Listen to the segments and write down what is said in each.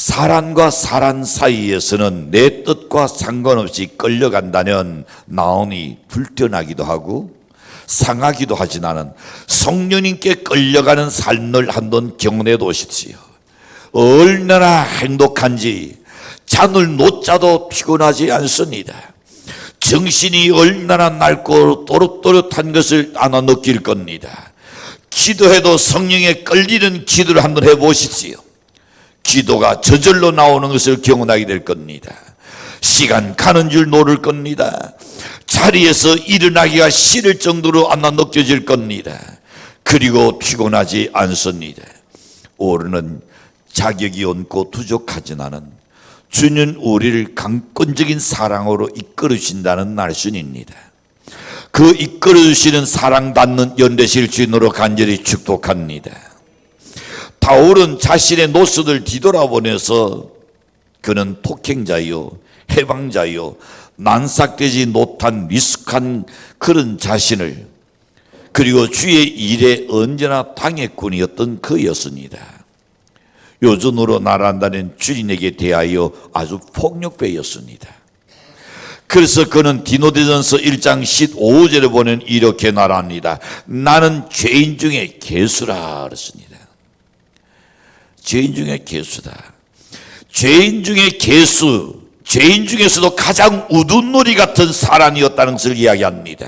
사람과 사람 사이에서는 내 뜻과 상관없이 끌려간다면 나온이 불편하기도 하고 상하기도 하지 나는 성령님께 끌려가는 삶을 한번 경험해 보십시오. 얼마나 행복한지 잠을 놓자도 피곤하지 않습니다. 정신이 얼마나 낡고 또릇또릇한 것을 아나 느낄 겁니다. 기도해도 성령에 끌리는 기도를 한번 해보십시오. 기도가 저절로 나오는 것을 경험하게 될 겁니다. 시간 가는 줄 모를 겁니다. 자리에서 일어나기가 싫을 정도로 안 느껴질 겁니다. 그리고 피곤하지 않습니다. 오르는 자격이 없고 부족하진 않은 주는 우리를 강권적인 사랑으로 이끌어 주신다는 말씀입니다. 그 이끌어 주시는 사랑받는 연대실 주인으로 간절히 축복합니다. 바울은 자신의 노릇을 뒤돌아보면서 그는 폭행자요, 해방자요, 난삭되지 못한 미숙한 그런 자신을 그리고 주의 일에 언제나 방해꾼이었던 그였습니다. 요즘으로 말한다는 주인에게 대하여 아주 폭력배였습니다. 그래서 그는 디노데전서 1장 15절에 보면 이렇게 말합니다. 나는 죄인 중에 개수라 그랬습니다. 죄인 중에 개수다. 죄인 중에 개수, 죄인 중에서도 가장 우둔놀이 같은 사람이었다는 것을 이야기합니다.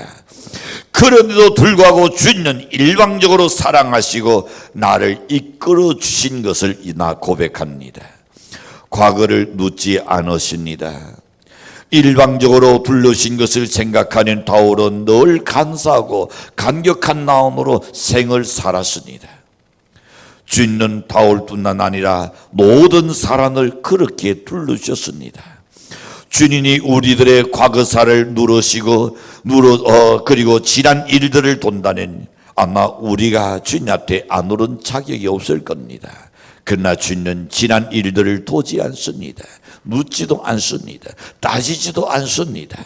그런데도 불구하고 주님은 일방적으로 사랑하시고 나를 이끌어 주신 것을 나 고백합니다. 과거를 묻지 않으십니다. 일방적으로 불러신 것을 생각하는 바울은 늘 감사하고 감격한 마음으로 생을 살았습니다. 주님은 바울뿐만 아니라 모든 사람을 그렇게 불러주셨습니다. 주님이 우리들의 과거사를 누르시고 누르 어 그리고 지난 일들을 돈다는 아마 우리가 주님한테 안 오른 자격이 없을 겁니다. 그러나 주님은 지난 일들을 도지 않습니다. 묻지도 않습니다. 따지지도 않습니다.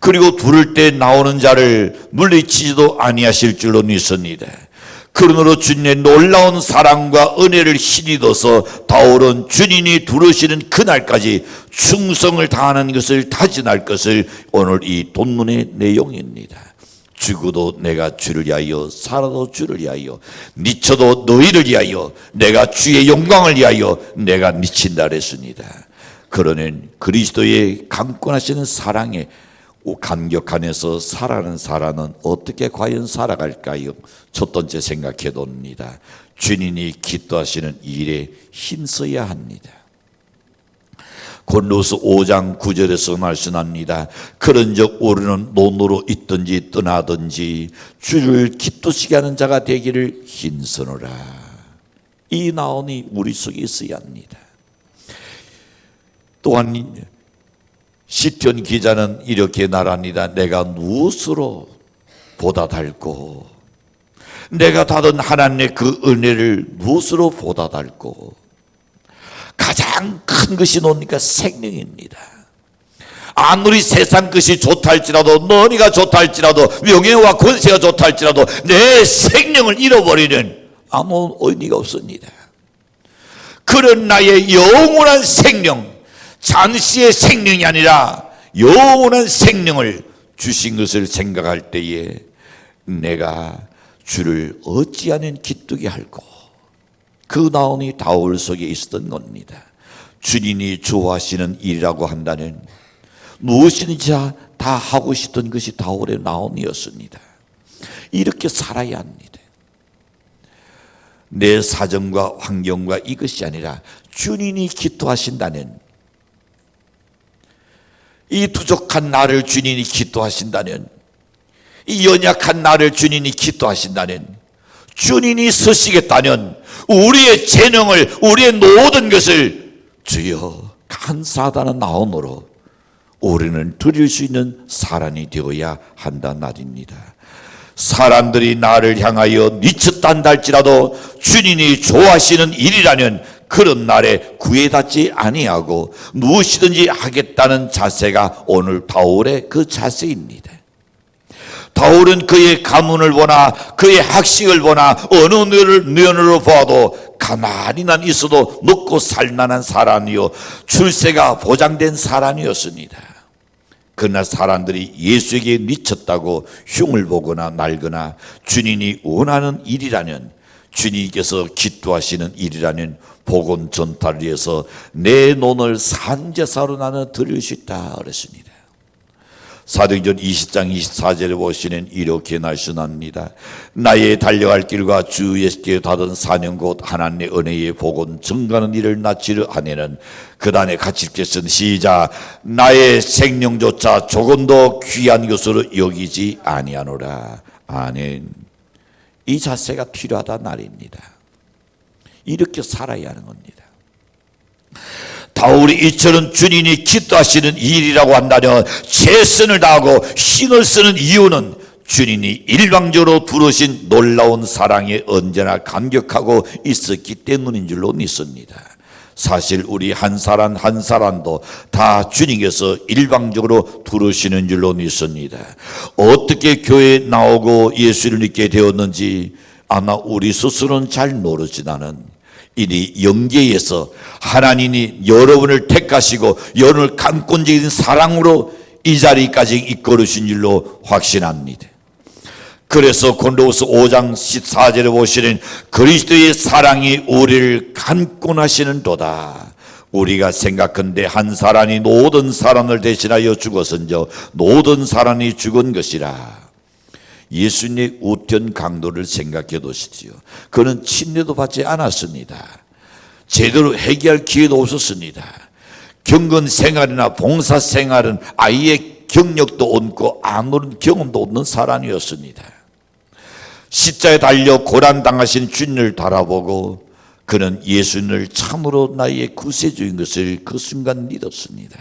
그리고 부를 때 나오는 자를 물리치지도 아니하실 줄로 믿습니다. 그러므로 주님의 놀라운 사랑과 은혜를 힘입어서 바울은 주님이 두르시는 그날까지 충성을 다하는 것을 다진할 것을 오늘 이 본문의 내용입니다. 죽어도 내가 주를 위하여 살아도 주를 위하여 미쳐도 너희를 위하여 내가 주의 영광을 위하여 내가 미친다 그랬습니다. 그러는 그리스도의 강권하시는 사랑에 감격하면서 살아는 사람은 어떻게 과연 살아갈까요? 첫 번째 생각해 봅니다. 주님이 기도하시는 일에 힘써야 합니다. 골로스 5장 9절에서 말씀합니다. 그런즉 우리는 논으로 있든지 떠나든지 주를 기쁘시게 하는 자가 되기를 힘쓰노라. 이 나온이 우리 속에 있어야 합니다. 또한 시편 기자는 이렇게 말합니다. 내가 무엇으로 보다 닮고 내가 받은 하나님의 그 은혜를 무엇으로 보다 닮고 가장 큰 것이 뭡니까? 생명입니다. 아무리 세상 것이 좋다 할지라도 너희가 좋다 할지라도 명예와 권세가 좋다 할지라도 내 생명을 잃어버리는 아무 의미가 없습니다. 그런 나의 영원한 생명 잠시의 생명이 아니라 영원한 생명을 주신 것을 생각할 때에 내가 주를 어찌하는 기쁘게 할고 그 나온이 다울 속에 있었던 겁니다. 주님이 좋아하시는 일이라고 한다는 무엇이든지 다 하고 싶던 것이 다울의 나온이었습니다. 이렇게 살아야 합니다. 내 사정과 환경과 이것이 아니라 주님이 기도하신다는 이 부족한 나를 주님이 기도하신다는 이 연약한 나를 주님이 기도하신다는 주님이 서시겠다는 우리의 재능을 우리의 모든 것을 주여 감사하다는 마음으로 우리는 드릴 수 있는 사람이 되어야 한다 말입니다. 사람들이 나를 향하여 미쳤다 한다 할지라도 주님이 좋아하시는 일이라는 그런 날에 구애받지 아니하고 무엇이든지 하겠다는 자세가 오늘 바울의 그 자세입니다. 바울은 그의 가문을 보나 그의 학식을 보나 어느 면으로 보아도 가만히 난 있어도 먹고 살만한 사람이요 출세가 보장된 사람이었습니다. 그러나 사람들이 예수에게 미쳤다고 흉을 보거나 날거나 주님이 원하는 일이라면 주님께서 기도하시는 일이라면 복음 전파를 위해서 내 논을 산제사로 나눠 드릴 수 있다 그랬습니다. 사도행전 20장 24절에 보시는 이렇게 말씀합니다. 나의 달려갈 길과 주 예수께 다던 사년 곧 하나님의 은혜의 복은 증가하는 일을 낳지를 아내는 그단에 계신 시작 나의 생명조차 조금 더 귀한 것으로 여기지 아니하노라. 아멘. 이 자세가 필요하다 말입니다. 이렇게 살아야 하는 겁니다. 다울이 이처럼 주님이 기도하시는 일이라고 한다면 최선을 다하고 힘을 쓰는 이유는 주님이 일방적으로 부르신 놀라운 사랑에 언제나 감격하고 있었기 때문인 줄로 믿습니다. 사실 우리 한 사람 한 사람도 다 주님께서 일방적으로 부르시는 줄로 믿습니다. 어떻게 교회에 나오고 예수를 믿게 되었는지 아마 우리 스스로는 잘 모르지만은 이리 영계에서 하나님이 여러분을 택하시고 여러분을 감권적인 사랑으로 이 자리까지 이끌으신 줄로 확신합니다. 그래서 곤도우스 5장 14절에 보시는 그리스도의 사랑이 우리를 감권하시는 도다. 우리가 생각한데 한 사람이 모든 사람을 대신하여 죽었은저 모든 사람이 죽은 것이라. 예수님의 우편 강도를 생각해 보십시오. 그는 침례도 받지 않았습니다. 제대로 해결할 기회도 없었습니다. 경건 생활이나 봉사 생활은 아예 경력도 없고 아무런 경험도 없는 사람이었습니다. 십자에 달려 고난 당하신 주님을 바라보고 그는 예수님을 참으로 나의 구세주인 것을 그 순간 믿었습니다.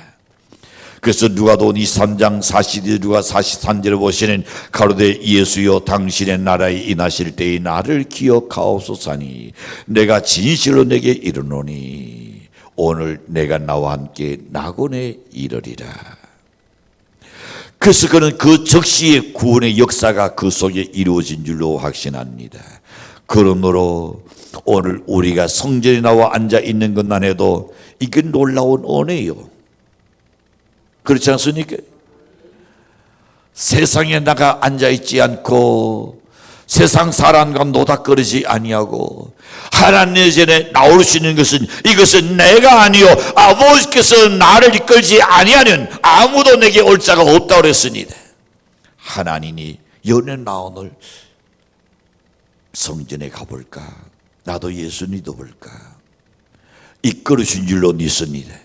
그래서 누가도 23장 42 누가 43절을 보시는 가로되 예수여 당신의 나라에 인하실 때에 나를 기억하옵소서니 내가 진실로 내게 이르노니 오늘 내가 나와 함께 낙원에 이르리라. 그래서 그는 그 적시의 구원의 역사가 그 속에 이루어진 줄로 확신합니다. 그러므로 오늘 우리가 성전에 나와 앉아 있는 것만 해도 이게 놀라운 은혜요. 그렇지 않습니까? 세상에 나가 앉아 있지 않고 세상 사람과 노닥거리지 아니하고 하나님의 전에 나올 수 있는 것은 이것은 내가 아니요 아버지께서 나를 이끌지 아니하는 아무도 내게 올 자가 없다 그랬습니다. 하나님이 연애 나 오늘 성전에 가볼까? 나도 예수 믿어볼까? 이끌으신 줄로 믿습니다.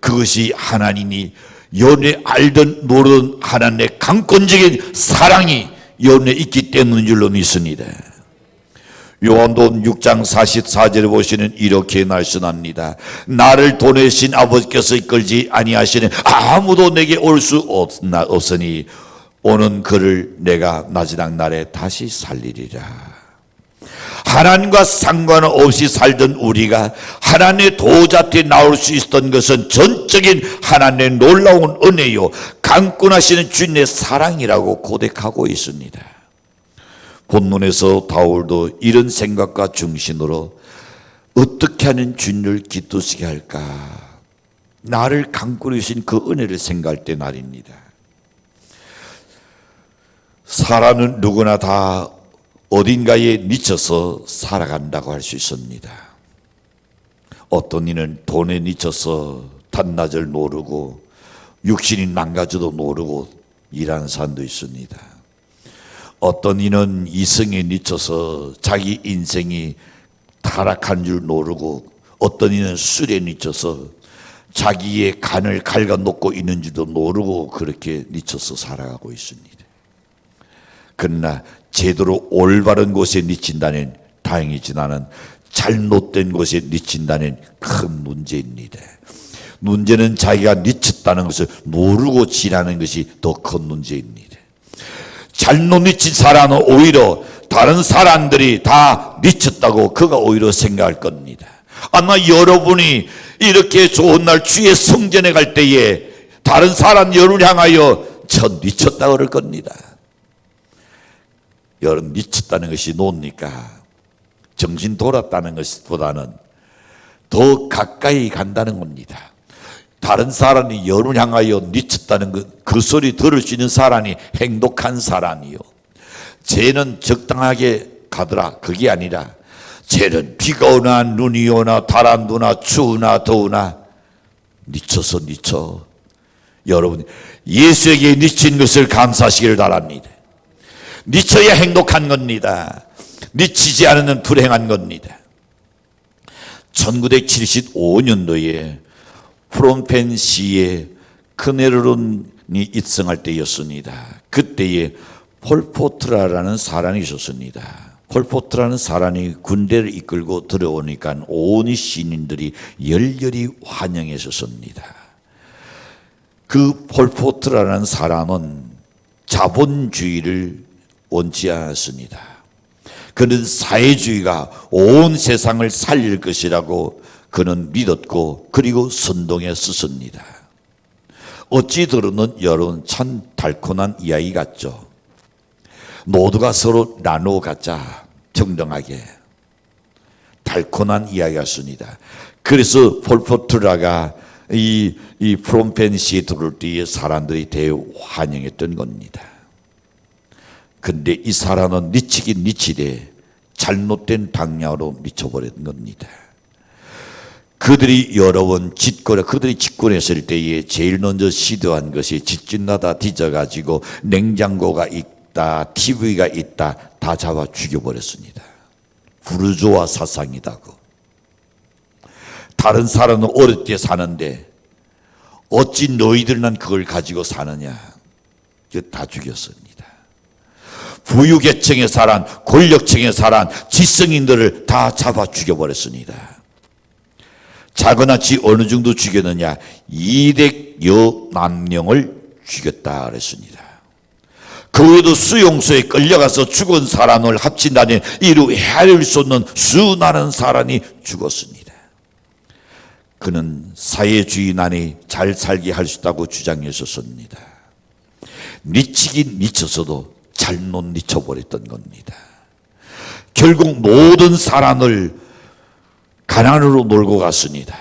그것이 하나님이 연애 알던 모르던 하나님의 강권적인 사랑이 연애 있기 때문인 줄로 믿습니다. 요한복음 6장 44절에 보시는 이렇게 말씀합니다. 나를 보내신 아버지께서 이끌지 아니하시는 아무도 내게 올 수 없으니 오는 그를 내가 마지막 날에 다시 살리리라. 하나님과 상관없이 살던 우리가 하나님의 도자에 나올 수 있었던 것은 전적인 하나님의 놀라운 은혜요 강권하시는 주님의 사랑이라고 고백하고 있습니다. 본문에서 바울도 이런 생각과 중심으로 어떻게 하는 주님을 기쁘시게 할까 나를 강권하신 그 은혜를 생각할 때 말입니다. 사람은 누구나 다 어딘가에 미쳐서 살아간다고 할 수 있습니다. 어떤 이는 돈에 미쳐서 단낮을 노르고 육신이 망가져도 노르고 일하는 사람도 있습니다. 어떤 이는 이성에 미쳐서 자기 인생이 타락한 줄 모르고 어떤 이는 술에 미쳐서 자기의 간을 갉아놓고 있는지도 모르고 그렇게 미쳐서 살아가고 있습니다. 그러나 제대로 올바른 곳에 미친다는 다행이지만은 잘못된 곳에 미친다는 큰 문제입니다. 문제는 자기가 미쳤다는 것을 모르고 지나는 것이 더 큰 문제입니다. 잘못 미친 사람은 오히려 다른 사람들이 다 미쳤다고 그가 오히려 생각할 겁니다. 아마 여러분이 이렇게 좋은 날 주의 성전에 갈 때에 다른 사람 여러분을 향하여 저 미쳤다 그럴 겁니다. 여러분 미쳤다는 것이 뭡니까? 정신 돌았다는 것보다는 더 가까이 간다는 겁니다. 다른 사람이 여를 향하여 미쳤다는 그, 그 소리 들을 수 있는 사람이 행복한 사람이요. 죄는 적당하게 가더라. 그게 아니라 죄는 비가 오나 눈이 오나 바람도나 추우나 더우나 미쳐서 미쳐. 여러분 예수에게 미친 것을 감사하시기를 바랍니다. 미쳐야 행복한 겁니다. 미치지 않으면 불행한 겁니다. 1975년도에 프롬펜시에 크네르론이 입성할 때였습니다. 그때에 폴포트라라는 사람이 있었습니다. 폴포트라는 사람이 군대를 이끌고 들어오니까 온 시민들이 열렬히 환영했었습니다. 그 폴포트라는 사람은 자본주의를 원치 않았습니다. 그는 사회주의가 온 세상을 살릴 것이라고 그는 믿었고 그리고 선동했었습니다. 어찌 들으면 여러분 참 달콤한 이야기 같죠. 모두가 서로 나누어 갖자 정당하게 달콤한 이야기 같습니다. 그래서 폴포트라가 이, 이 프롬펜시에 들어올 때에 사람들이 대환영했던 겁니다. 근데 이 사람은 미치긴 미치되 잘못된 방향으로 미쳐버린 겁니다. 그들이 여러 번 짓거려 그들이 집권했을 때에 제일 먼저 시도한 것이 집집마다 뒤져가지고 냉장고가 있다, TV가 있다 다 잡아 죽여버렸습니다. 부르주아 사상이다고. 다른 사람은 어렵게 사는데 어찌 너희들만 그걸 가지고 사느냐? 다 죽였습니다. 부유계층의 사람, 권력층의 사람, 지성인들을 다 잡아 죽여버렸습니다. 작은아치 어느 정도 죽였느냐? 200여 만 명을 죽였다 그랬습니다. 그 외에도 수용소에 끌려가서 죽은 사람을 합친다니 이루 헤아릴 수 없는 수많은 사람이 죽었습니다. 그는 사회주의난이 잘 살게 할 수 있다고 주장했었습니다. 미치긴 미쳐서도 잘못 미쳐버렸던 겁니다. 결국 모든 사람을 가난으로 몰고 갔습니다.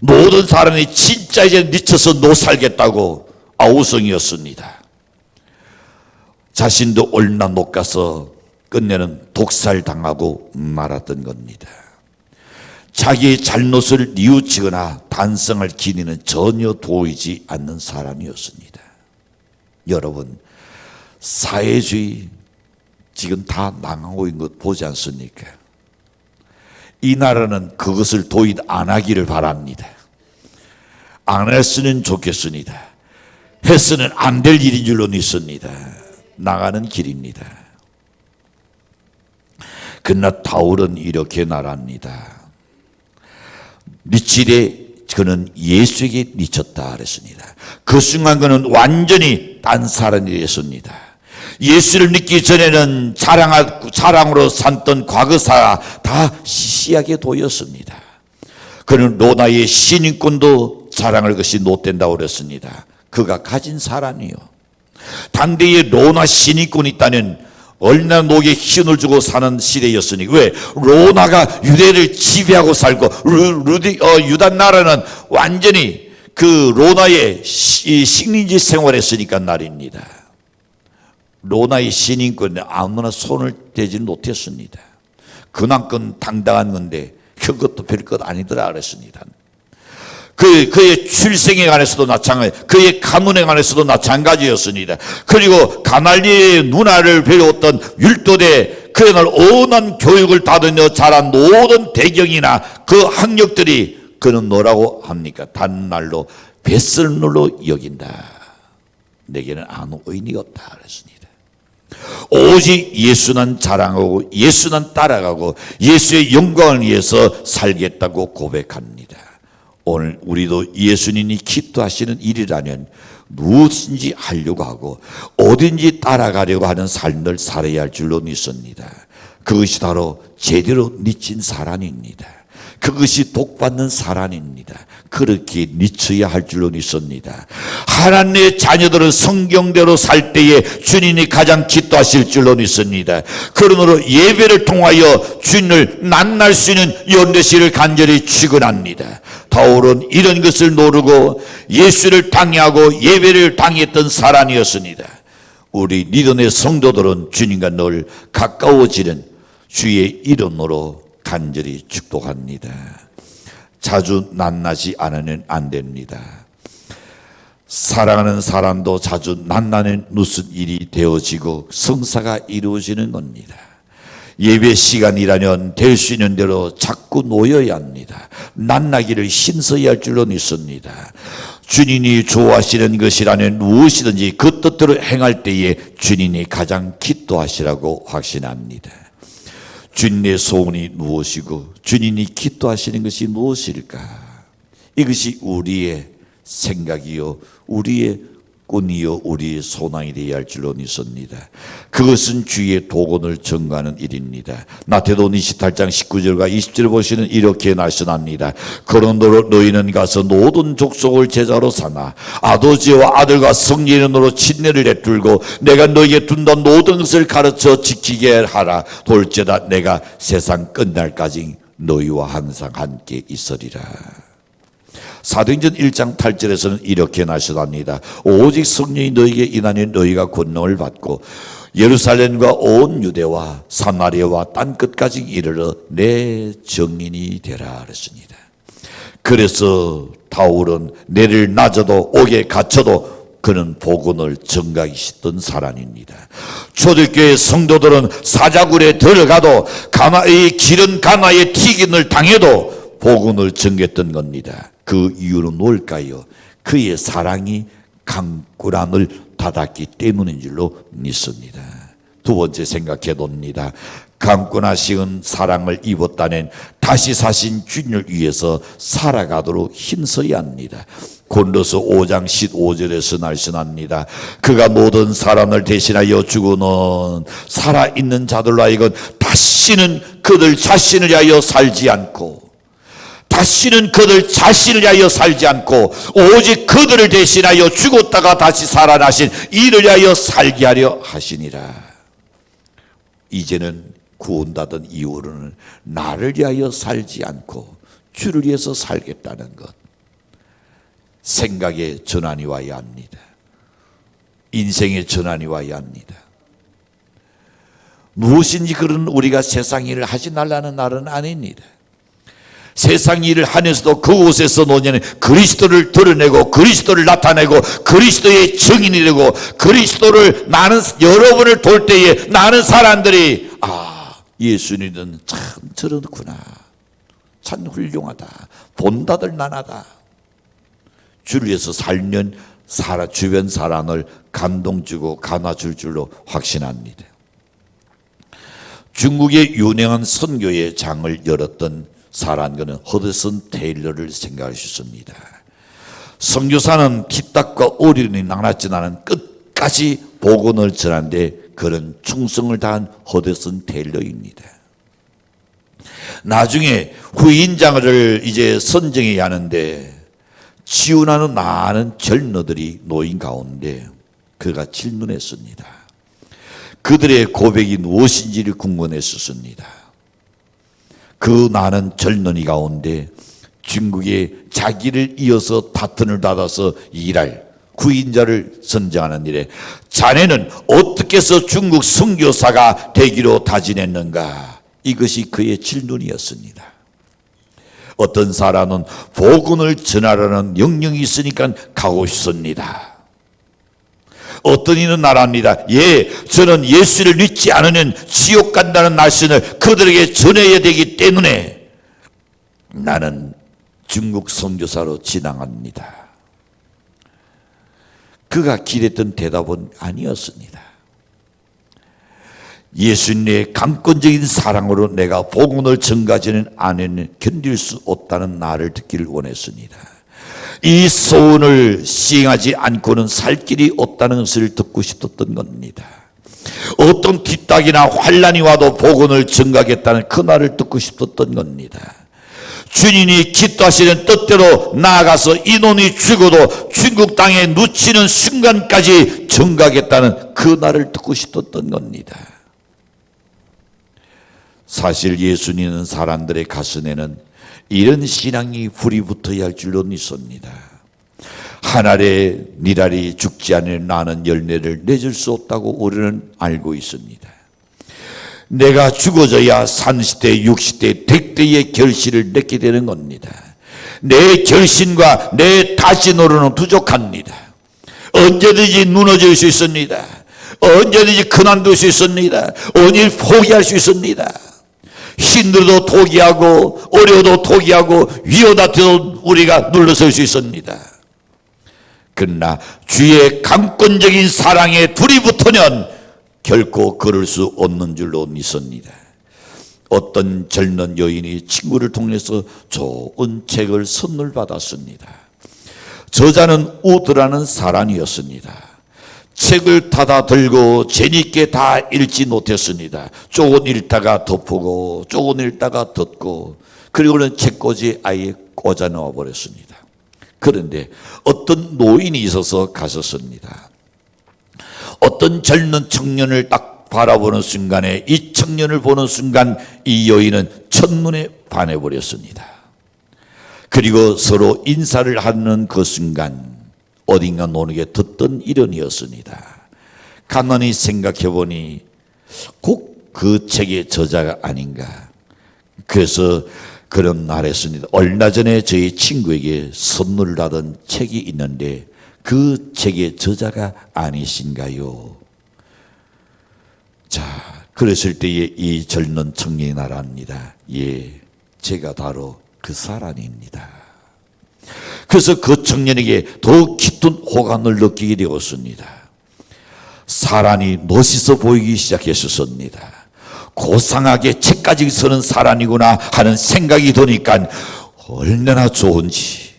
모든 사람이 진짜 이제 미쳐서 못 살겠다고 아우성이었습니다. 자신도 얼마 못 가서 끝내는 독살 당하고 말았던 겁니다. 자기의 잘못을 뉘우치거나 반성을 기리는 전혀 보이지 않는 사람이었습니다. 여러분, 사회주의 지금 다 망하고 있는 것 보지 않습니까? 이 나라는 그것을 도입 안 하기를 바랍니다. 안 했으면 좋겠습니다. 했으면 안 될 일인 줄로 믿습니다. 나가는 길입니다. 그러나 다울은 이렇게 말합니다. 미치되 그는 예수에게 미쳤다 그랬습니다. 그 순간 그는 완전히 딴 사람이 됐습니다. 예수를 믿기 전에는 자랑, 자랑으로 삼던 과거사 다 시시하게 보였습니다. 그는 로나의 신인권도 자랑할 것이 못된다고 그랬습니다. 그가 가진 사람이요. 당대에 로나 신인권이 있다면 얼마나 녹에 힘을 주고 사는 시대였으니 왜 로나가 유대를 지배하고 살고 루, 루디, 어, 유다 나라는 완전히 그 로나의 시, 식민지 생활했으니까 말입니다. 로나의 신인권에 아무나 손을 대지 못했습니다. 그만큼 당당한 건데 그것도 별것 아니더라 그랬습니다. 그, 그의 출생에 관해서도 마찬가지, 그의 가문에 관해서도 마찬가지였습니다. 그리고 가말리의 누나를 배웠던 율도대, 그의 날 온한 교육을 받으며 자란 모든 배경이나 그 학력들이 그는 뭐라고 합니까? 단말로 뱃설물로 여긴다. 내게는 아무 의미가 없다. 그랬습니다. 오직 예수는 자랑하고 예수는 따라가고 예수의 영광을 위해서 살겠다고 고백합니다. 오늘 우리도 예수님이 기도하시는 일이라면 무엇인지 하려고 하고 어딘지 따라가려고 하는 삶을 살아야 할 줄로 믿습니다. 그것이 바로 제대로 미친 사람입니다. 그것이 복받는 사랑입니다. 그렇게 미쳐야 할 줄로 믿습니다. 하나님의 자녀들은 성경대로 살 때에 주님이 가장 기도하실 줄로 믿습니다. 그러므로 예배를 통하여 주님을 만날 수 있는 연대시를 간절히 축원합니다. 바울은 이런 것을 모르고 예수를 당해하고 예배를 당했던 사람이었습니다. 우리 리더의 성도들은 주님과 늘 가까워지는 주의 이름으로 간절히 축복합니다. 자주 낱낱이 않으면 안 됩니다. 사랑하는 사람도 자주 낱낱이 무슨 일이 되어지고 성사가 이루어지는 겁니다. 예배 시간이라면 될 수 있는 대로 자꾸 놓여야 합니다. 낱나기를 힘써야 할 줄로 믿습니다. 주님이 좋아하시는 것이라는 무엇이든지 그 뜻대로 행할 때에 주님이 가장 기도하시라고 확신합니다. 주님의 소원이 무엇이고 주님이 기도하시는 것이 무엇일까? 이것이 우리의 생각이요, 우리의 꿈이요, 우리의 소망이 되어야 할 줄로 믿습니다. 그것은 주의 도건을 증가하는 일입니다. 나태도니 28장 19절과 20절 보시는 이렇게 말씀합니다. 그런도로 너희는 가서 모든 족속을 제자로 삼아 아버지와 아들과 이름으로 친례를 베풀고 내가 너희에게 둔던 모든 것을 가르쳐 지키게 하라. 돌제다 내가 세상 끝날까지 너희와 항상 함께 있으리라. 사도행전 1장 8절에서는 이렇게 나시답니다. 오직 성령이 너희에게 인하니 너희가 권능을 받고 예루살렘과 온 유대와 사마리아와 땅 끝까지 이르러 내 증인이 되라 그랬습니다. 그래서 바울은 내를 낮아도 옥에 갇혀도 그는 복음을 증가하시던 사람입니다. 초대교회 성도들은 사자굴에 들어가도 가마의 길은 가마의 튀김을 당해도 복음을 증했던 겁니다. 그 이유는 뭘까요? 그의 사랑이 강구란을 닫았기 때문인 줄로 믿습니다. 두 번째 생각해 봅니다. 강권하시은 사랑을 입었다는 다시 사신 주님을 위해서 살아가도록 힘써야 합니다. 곤로서 5장 15절에서 날씬합니다. 그가 모든 사람을 대신하여 주고는 살아있는 자들로 하여금 다시는 그들 자신을 위하여 살지 않고 다시는 그들 자신을 위하여 살지 않고 오직 그들을 대신하여 죽었다가 다시 살아나신 이를 위하여 살게 하려 하시니라. 이제는 구원받은 이후로는 나를 위하여 살지 않고 주를 위해서 살겠다는 것. 생각의 전환이 와야 합니다. 인생의 전환이 와야 합니다. 무엇인지 그런 우리가 세상 일을 하지 말라는 날은 아닙니다. 세상 일을 하면서도 그곳에서 노년에 그리스도를 드러내고 그리스도를 나타내고 그리스도의 증인이 되고 그리스도를 나는 여러분을 돌 때에 나는 사람들이 아 예수님은 참 저렇구나. 참 훌륭하다. 본다들 난하다. 주를 위해서 살면 사라 주변 사람을 감동 주고 감화 줄 줄로 확신합니다. 중국의 유명한 선교의 장을 열었던 사람 그는 허드슨 테일러를 생각할 수 있습니다. 선교사는 기딱과 어려움이 낭났지 않은 끝까지 복원을 전하는데 그런 충성을 다한 허드슨 테일러입니다. 나중에 후인장을 이제 선정해야 하는데 지원하는 많은 젊은들이 노인 가운데 그가 질문했습니다. 그들의 고백이 무엇인지를 궁금했었습니다. 그 많은 젊은이 가운데 중국에 자기를 이어서 바튼을 받아서 일할 구인자를 선정하는 일에 자네는 어떻게 해서 중국 선교사가 되기로 다짐했는가? 이것이 그의 질문이었습니다. 어떤 사람은 복음을 전하라는 명령이 있으니까 가고 싶습니다. 어떤 이는 말합니다. 예, 저는 예수를 믿지 않으면 지옥 간다는 말씀을 그들에게 전해야 되기 때문에 나는 중국 선교사로 지나갑니다. 그가 기랬던 대답은 아니었습니다. 예수님의 강권적인 사랑으로 내가 복음을 전가지는 안에는 견딜 수 없다는 말을 듣기를 원했습니다. 이 소원을 시행하지 않고는 살 길이 없다는 것을 듣고 싶었던 겁니다. 어떤 뒷닥이나 환란이 와도 복음을 전가하겠다는 그 말을 듣고 싶었던 겁니다. 주님이 기도하시는 뜻대로 나아가서 인원이 죽어도 중국 땅에 묻히는 순간까지 증가하겠다는 그 날을 듣고 싶었던 겁니다. 사실 예수 님은 사람들의 가슴에는 이런 신앙이 불이 붙어야 할 줄로 믿습니다. 하늘의 니랄이 죽지 않을 나는 열매를 내줄 수 없다고 우리는 알고 있습니다. 내가 죽어져야 30대, 60대, 100대의 결실을 맺게 되는 겁니다. 내 결심과 내 다짐으로는 부족합니다. 언제든지 무너질 수 있습니다. 언제든지 그만둘 수 있습니다. 언제 포기할 수 있습니다. 힘들어도 포기하고 어려워도 포기하고 위험다도 우리가 눌러설 수 있습니다. 그러나 주의 강권적인 사랑에 불이 붙으면 결코 그럴 수 없는 줄로 믿습니다. 어떤 젊은 여인이 친구를 통해서 좋은 책을 선물 받았습니다. 저자는 우드라는 사람이었습니다. 책을 닫아 들고 재밌게 다 읽지 못했습니다. 조금 읽다가 덮고 조금 읽다가 덮고 그리고는 책꽂이 아예 꽂아 넣어 버렸습니다. 그런데 어떤 노인이 있어서 가셨습니다. 어떤 젊은 청년을 딱 바라보는 순간에 이 청년을 보는 순간 이 여인은 첫눈에 반해버렸습니다. 그리고 서로 인사를 하는 그 순간 어딘가 노는게 듣던 일언이었습니다. 가만히 생각해 보니 꼭 그 책의 저자가 아닌가. 그래서 그런 말 했습니다. 얼마 전에 저희 친구에게 선물을 받은 책이 있는데 그 책의 저자가 아니신가요? 자, 그랬을 때에 이 젊은 청년이 말합니다. 예, 제가 바로 그 사람입니다. 그래서 그 청년에게 더욱 깊은 호감을 느끼게 되었습니다. 사람이 멋있어 보이기 시작했었습니다. 고상하게 책까지 쓰는 사람이구나 하는 생각이 드니까 얼마나 좋은지.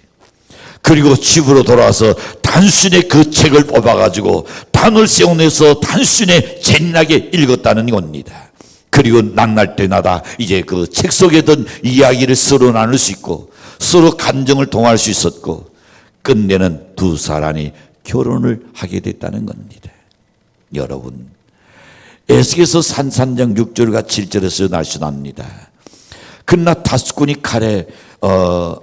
그리고 집으로 돌아와서 단순히 그 책을 뽑아가지고 단을 세워내서 단순히 재미나게 읽었다는 겁니다. 그리고 낭날 때마다 이제 그 책 속에 든 이야기를 서로 나눌 수 있고 서로 감정을 통할 수 있었고 끝내는 두 사람이 결혼을 하게 됐다는 겁니다. 여러분 에스겔서 산산장 6절과 7절에서 날씬합니다. 그러나 다스꾼이 칼에 어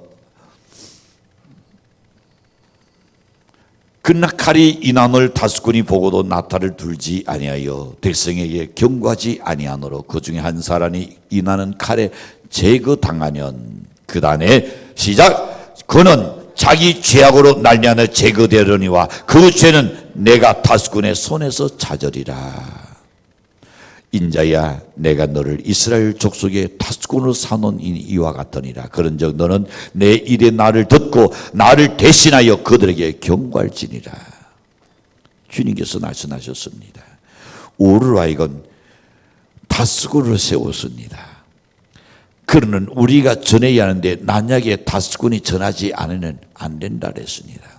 그러나 칼이 이남을 다스꾼이 보고도 나타를 들지 아니하여 백성에게 경고하지 아니하노로 그 중에 한 사람이 이나는 칼에 제거당하면 그 다음에 시작. 그는 자기 죄악으로 날미암아 제거되려니와 그 죄는 내가 다스꾼의 손에서 찾으리라. 인자야 내가 너를 이스라엘 족속의 다스꾼으로 사놓은 이와 같으니라. 그런즉 너는 내 일의 나를 듣고 나를 대신하여 그들에게 경고할지니라. 주님께서 말씀하셨습니다. 우르와이건 다스꾼을 세웠습니다 그러는 우리가 전해야 하는데 만약에 다스꾼이 전하지 않으면 안 된다 그랬습니다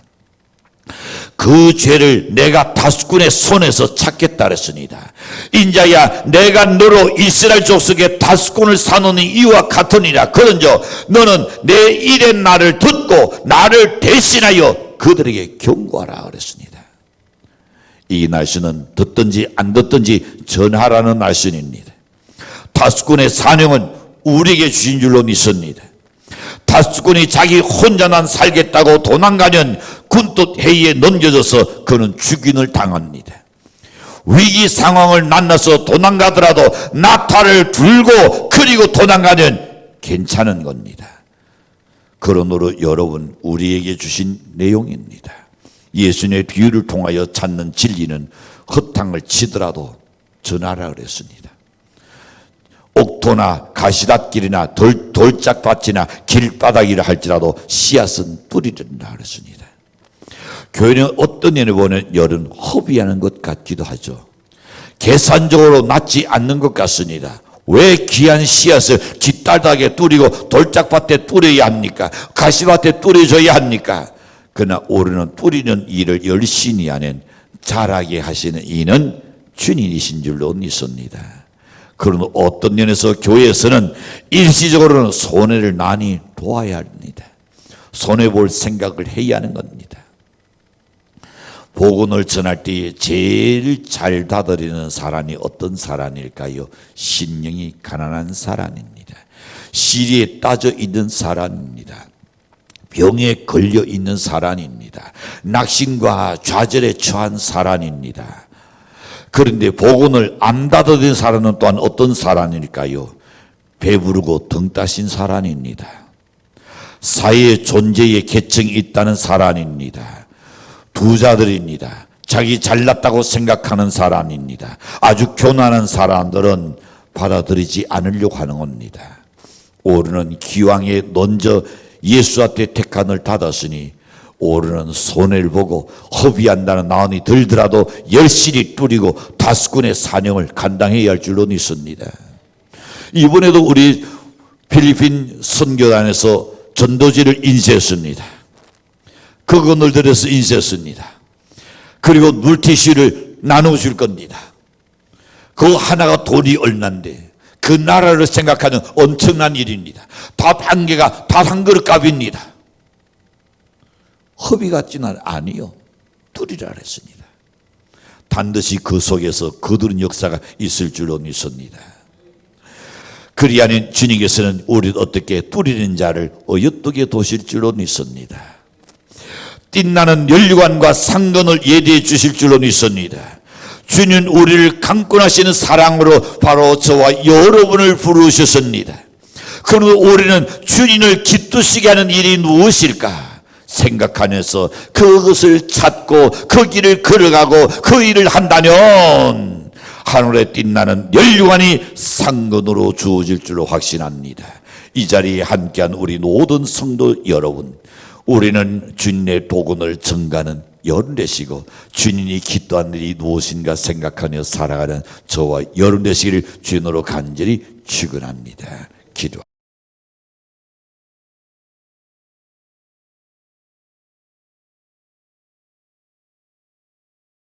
그 죄를 내가 다스꾼의 손에서 찾겠다 그랬습니다. 인자야 내가 너로 이스라엘 족속의 다스꾼을 사놓는 이유와 같으니라. 그런저 너는 내 일의 나를 듣고 나를 대신하여 그들에게 경고하라 그랬습니다. 이 날씨는 듣든지 안 듣든지 전하라는 날씨입니다. 다스꾼의 사명은 우리에게 주신 줄로 믿습니다. 다스꾼이 자기 혼자만 살겠다고 도망가면 군뜻 회의에 넘겨져서 그는 죽임을 당합니다. 위기 상황을 만나서 도망가더라도 나타를 들고 그리고 도망가면 괜찮은 겁니다. 그러므로 여러분 우리에게 주신 내용입니다. 예수님의 비유를 통하여 찾는 진리는 허탕을 치더라도 전하라 그랬습니다. 옥토나 가시밭길이나 돌, 돌짝밭이나 길바닥이라 할지라도 씨앗은 뿌리른다 그랬습니다. 교회는 어떤 면에 보면 열은 허비하는 것 같기도 하죠. 계산적으로 낫지 않는 것 같습니다. 왜 귀한 씨앗을 깃다닥에 뚫리고 돌짝밭에 뚫어야 합니까? 가시밭에 뚫어줘야 합니까? 그러나 우리는 뿌리는 일을 열심히 하는 잘하게 하시는 이는 주님이신 줄로 믿습니다. 그러나 어떤 면에서 교회에서는 일시적으로는 손해를 많이 도와야 합니다. 손해볼 생각을 해야 하는 겁니다. 복음을 전할 때 제일 잘 다스리는 사람이 어떤 사람일까요? 신령이 가난한 사람입니다. 시리에 따져 있는 사람입니다. 병에 걸려 있는 사람입니다. 낙심과 좌절에 처한 사람입니다. 그런데 복음을 안 다스린 사람은 또한 어떤 사람일까요? 배부르고 등 따신 사람입니다. 사회 존재의 계층이 있다는 사람입니다. 부자들입니다. 자기 잘났다고 생각하는 사람입니다. 아주 교만한 사람들은 받아들이지 않으려고 하는 겁니다. 오르는 기왕에 먼저 예수한테 택한을 닫았으니 오르는 손해를 보고 허비한다는 나원이 들더라도 열심히 뚫리고 다스군의 사명을 감당해야 할 줄로 믿습니다. 이번에도 우리 필리핀 선교단에서 전도지를 인쇄했습니다. 그건을 들여서 인쇄했습니다. 그리고 물티슈를 나눠줄 겁니다. 그 하나가 돈이 얼만데 그 나라를 생각하는 엄청난 일입니다. 밥 한 개가 밥 한 그릇 값입니다. 허비 같지는 아니요. 둘이라 했습니다. 반드시 그 속에서 거두는 역사가 있을 줄로 믿습니다. 그리하는 주님께서는 우리 어떻게 뚫리는 자를 어여쁘게 도실 줄로 믿습니다. 띵나는 연류관과 상건을 예대해 주실 줄로 믿습니다. 주님 우리를 강권하시는 사랑으로 바로 저와 여러분을 부르셨습니다. 그러면 우리는 주님을 기쁘시게 하는 일이 무엇일까? 생각하면서 그것을 찾고 그 길을 걸어가고 그 일을 한다면 하늘에 빛나는 연류관이 상근으로 주어질 줄로 확신합니다. 이 자리에 함께한 우리 모든 성도 여러분, 우리는 주님의 복음을 전가는 여름 되시고 주님이 기도한 일이 무엇인가 생각하며 살아가는 저와 여름 되시기를 주님으로 간절히 축원합니다. 기도.